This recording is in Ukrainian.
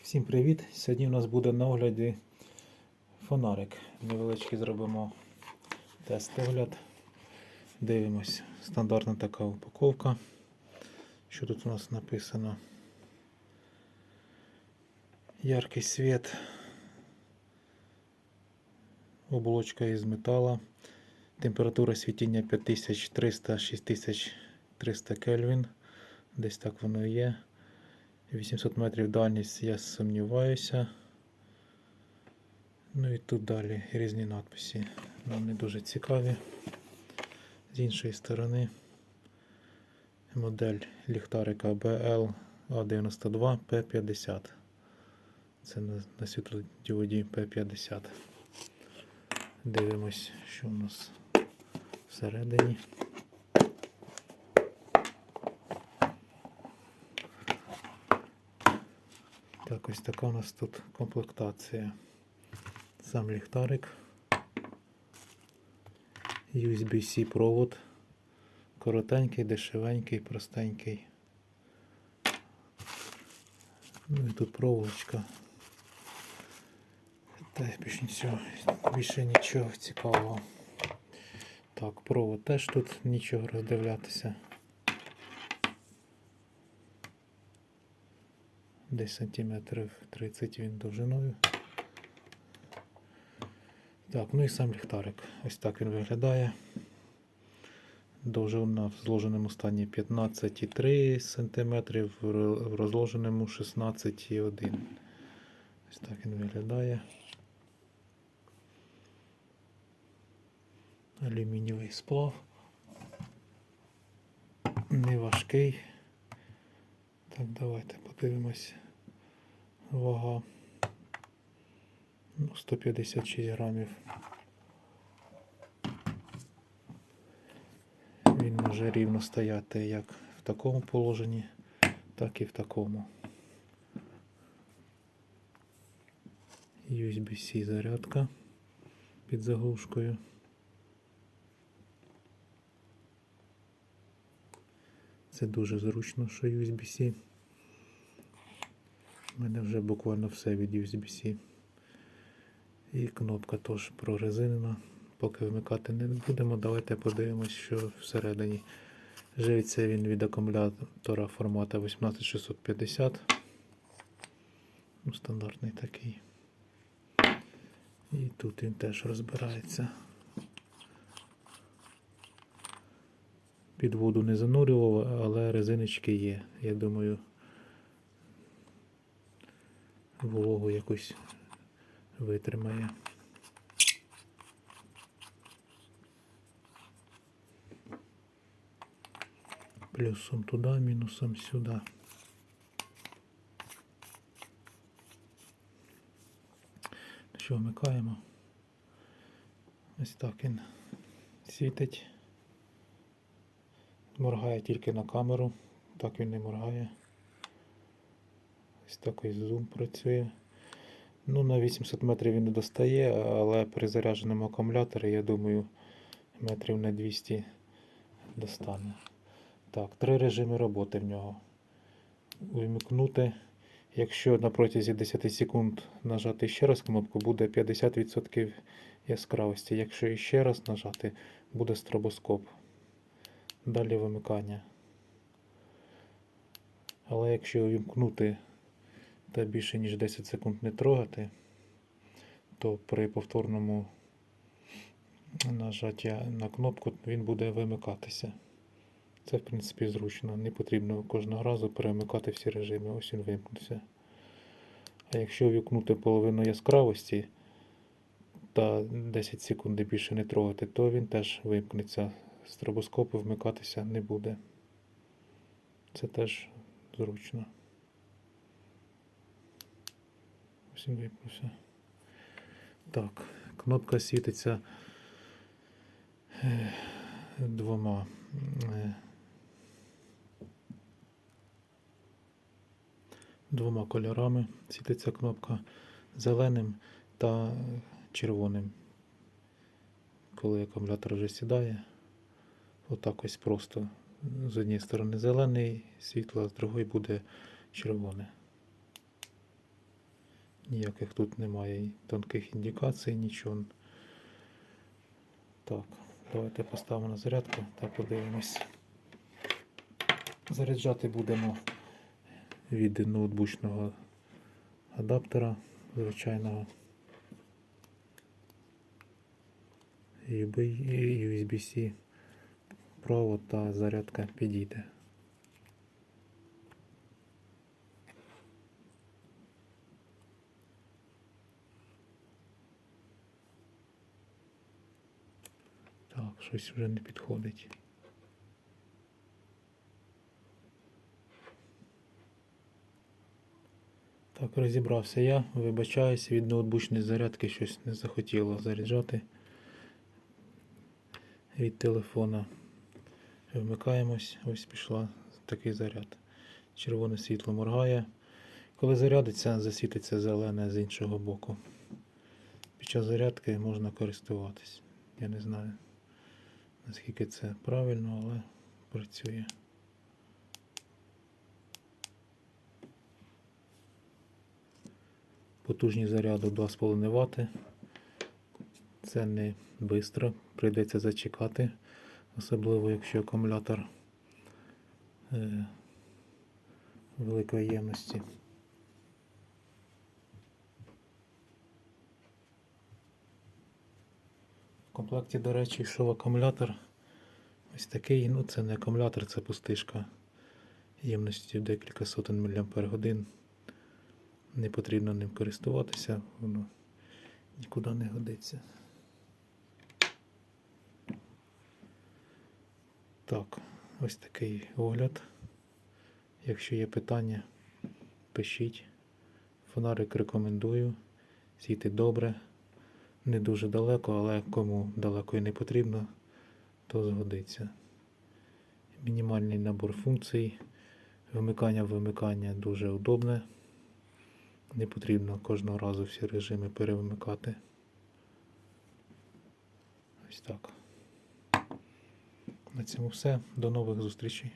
Всім привіт! Сьогодні у нас буде на огляді фонарик. Невеличкий зробимо тест-огляд. Дивимось. Стандартна така упаковка. Що тут у нас написано? Яркий світ. Оболочка із металу. Температура світіння 5300-6300 Кельвін. Десь так воно і є. 800 метрів дальність, я сумніваюся. Ну і тут далі різні надписи. Нам не дуже цікаві. З іншої сторони модель ліхтарика BL A92 P50. Це на світлодіоді P50. Дивимось, що у нас всередині. Так, ось така у нас тут комплектація. Сам ліхтарик. USB-C провод. Коротенький, дешевенький, простенький. Ну і тут проволочка. Та більше нічого, більше нічого цікавого. Так, провод теж тут нічого роздивлятися. Десь сантиметрів 30 він довжиною. Так, ну і сам ліхтарик. Ось так він виглядає. Довжина в зложеному стані 15,3 см, в розложеному 16,1 Ось так він виглядає. Алюмінієвий сплав. Не важкий. Так, давайте подивимось. Вага. Ну, 156 грамів. Він може рівно стояти як в такому положенні, так і в такому. USB-C зарядка під заглушкою. Це дуже зручно, що USB-C. У мене вже буквально все від USB-C. І кнопка теж прорезинена. Поки вмикати не будемо, давайте подивимось, що всередині. Живиться він від акумулятора формату 18650. Ну, стандартний такий. І тут він теж розбирається. Під воду не занурював, але резиночки є. Я думаю, вологу якусь витримає. Плюсом туди, мінусом сюди. Що вмикаємо? Ось так він світить. Моргає тільки на камеру, так він не моргає. Ось такий зум працює. Ну, на 80 метрів він не достає, але при зарядженому акумуляторі, я думаю, метрів на 200 достане. Так, три режими роботи в нього. Увімкнути. Якщо на протязі 10 секунд нажати ще раз кнопку, буде 50% яскравості. Якщо іще раз нажати, буде стробоскоп. Далі вимикання. Але якщо увімкнути та більше ніж 10 секунд не трогати, то при повторному нажатті на кнопку він буде вимикатися. Це, в принципі, зручно. Не потрібно кожного разу перемикати всі режими. Ось він вимкнувся. А якщо увімкнути половину яскравості та 10 секунд більше не трогати, то він теж вимкнеться. Стробоскопу вмикатися не буде. Це теж зручно. Ось він. Так, кнопка світиться е, двома. е, Двома кольорами світиться кнопка зеленим та червоним. Коли акумулятор вже сідає, отак ось просто з однієї сторони зелений світло, з другої буде червоне. Ніяких тут немає тонких індикацій, нічого. Так, давайте поставимо на зарядку та подивимось. Заряджати будемо від ноутбучного адаптера звичайного USB, USB-C провод та зарядка підійде. Так, щось вже не підходить. Так, розібрався я, вибачаюсь, від ноутбучної зарядки щось не захотіло заряджати від телефона. Вмикаємось, ось пішла такий заряд. Червоне світло моргає. Коли зарядиться, засвітиться зелене з іншого боку. Під час зарядки можна користуватись. Я не знаю, наскільки це правильно, але працює. Потужність заряду 2,5 Вт. Це не швидко, прийдеться зачекати, особливо якщо акумулятор е, великої ємності. В комплекті, до речі, йшов акумулятор. Ось такий, ну це не акумулятор, це пустишка ємністю декілька сотень мАч. Не потрібно ним користуватися, воно нікуди не годиться. Так, ось такий огляд. Якщо є питання, пишіть. Фонарик рекомендую. Сійте добре. Не дуже далеко, але кому далеко і не потрібно, то згодиться. Мінімальний набор функцій. Вмикання вимикання дуже удобне. Не потрібно кожного разу всі режими перевимикати. Ось так. На цьому все. До нових зустрічей.